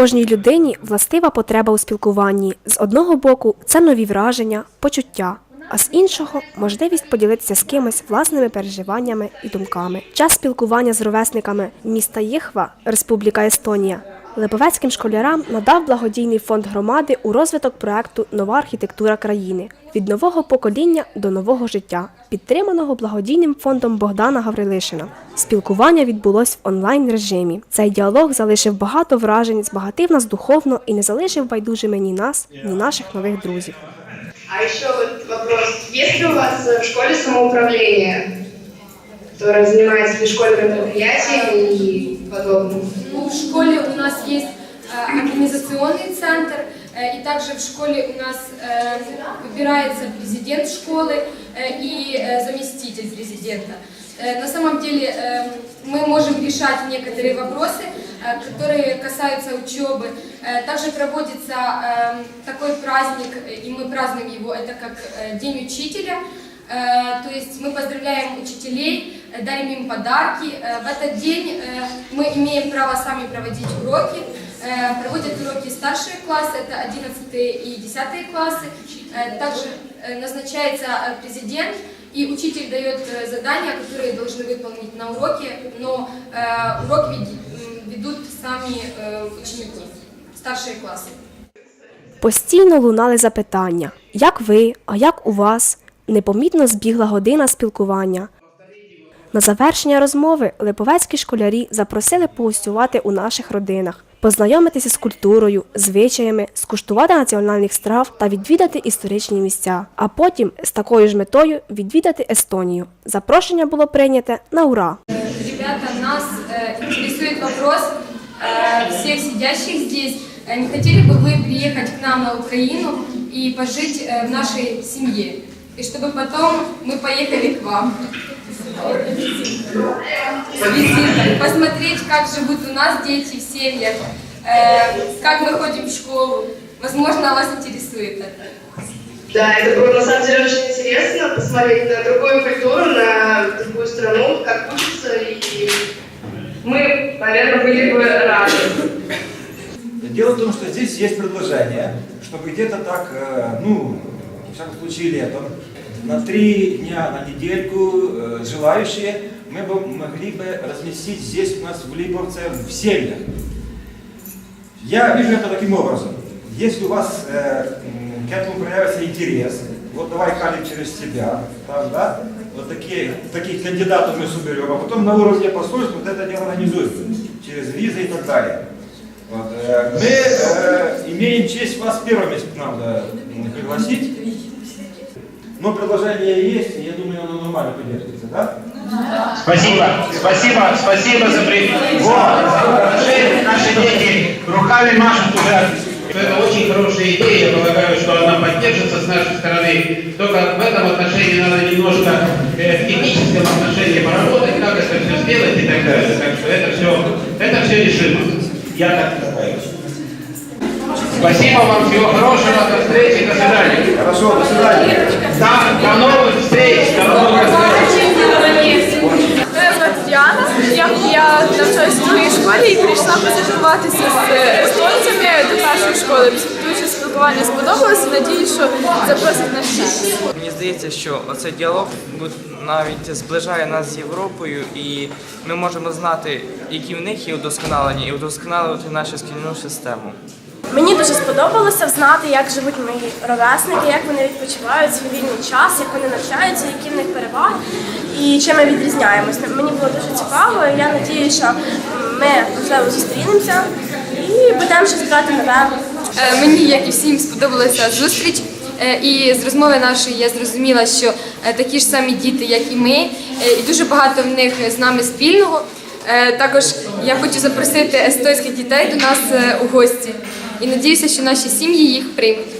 Кожній людині властива потреба у спілкуванні. З одного боку, це нові враження, почуття, а з іншого можливість поділитися з кимось власними переживаннями і думками. Час спілкування з ровесниками міста Єхва, Республіка Естонія. Липовецьким школярам надав благодійний фонд громади у розвиток проекту Нова архітектура країни від нового покоління до нового життя, підтриманого благодійним фондом Богдана Гаврилишина. Спілкування відбулось в онлайн режимі. Цей діалог залишив багато вражень, збагатив нас духовно і не залишив байдужими ні нас, ні наших нових друзів. А вот вопрос. Ли у вас в школе самоуправление, которое занимается внешкольными мероприятиями? Ну, в школе у нас есть э, организационный центр, э, и также в школе у нас э, выбирается президент школы и заместитель президента. На самом деле мы можем решать некоторые вопросы, которые касаются учебы. Также проводится такой праздник, и мы празднуем его, это как День учителя. То есть мы поздравляем учителей, дарим им подарки. Э, В этот день э, мы имеем право сами проводить уроки. Э, Проводят уроки старшие классы, это 11 и 10 классы. Э, Также э, назначается э, президент, и учитель дает э, задания, которые должны выполнить на уроке, но э, урок веди- м, ведут сами э, ученики, старшие классы. Постійно лунали запитання: як ви, а як у вас? Непомітно збігла година спілкування. На завершення розмови липовецькі школярі запросили погостювати у наших родинах, познайомитися з культурою, звичаями, скуштувати національних страв та відвідати історичні місця. А потім з такою ж метою відвідати Естонію. Запрошення було прийняте на ура. Ребята, нас э, интересует вопрос э, всех сидящих здесь. Э, Не хотели бы вы приехать к нам на Украину и пожить э, в нашей семье? И чтобы потом мы поехали к вам. С визитом. Посмотреть, как живут у нас дети в семьях, э, как мы ходим в школу. Возможно, вас интересует это. Да, это было на самом деле очень интересно посмотреть на другую культуру, на другую страну, как учатся, и мы, наверное, были бы рады. Дело в том, что здесь есть предложение, чтобы где-то так, э, ну, в всяком случае летом, на три дня, на недельку э, желающие мы бы могли бы разместить здесь у нас в Липовце в семьях. Я вижу это таким образом. Если у вас э, к этому проявится интерес, вот давай Калик через себя, там, да, вот такие, таких кандидатов мы соберем, а потом на уровне посольств вот это дело организуем, через визы и так далее. Вот, э, мы э, имеем честь вас первыми нам пригласить. Но предложение есть, и я думаю, оно нормально поддерживается, да? Спасибо, спасибо, спасибо за при... Вот, наши, наши дети руками машут уже. Это очень хорошая идея, я полагаю, что она поддержится с нашей стороны. Только в этом отношении надо немножко э, в техническом отношении поработать, как это все сделать и так далее. Так что это все, это все решимо. Я так считаю. Спасибо вам, всего хорошего, до встречи, до свидания. Хорошо, до свидания. Прийшла позиціонуватися з естонцями до першої школи. Дуже спілкування сподобалося. Надію, що запросять нас ще. Мені здається, що оцей діалог навіть зближає нас з Європою, і ми можемо знати, які в них є удосконалення, і удосконалювати нашу шкільну систему. Мені дуже сподобалося знати, як живуть мої ровесники, як вони відпочивають свій вільний час, як вони навчаються, які в них переваги і чим ми відрізняємось. Мені було дуже цікаво. Я надію, що ми можливо зустрінемося і будемо щось брати нове. Е, Мені, як і всім, сподобалася зустріч. Е, І з розмови нашої я зрозуміла, що е, такі ж самі діти, як і ми, і дуже багато в них з нами спільного. Також я хочу запросити естонських дітей до нас у гості і надіюся, що наші сім'ї їх приймуть.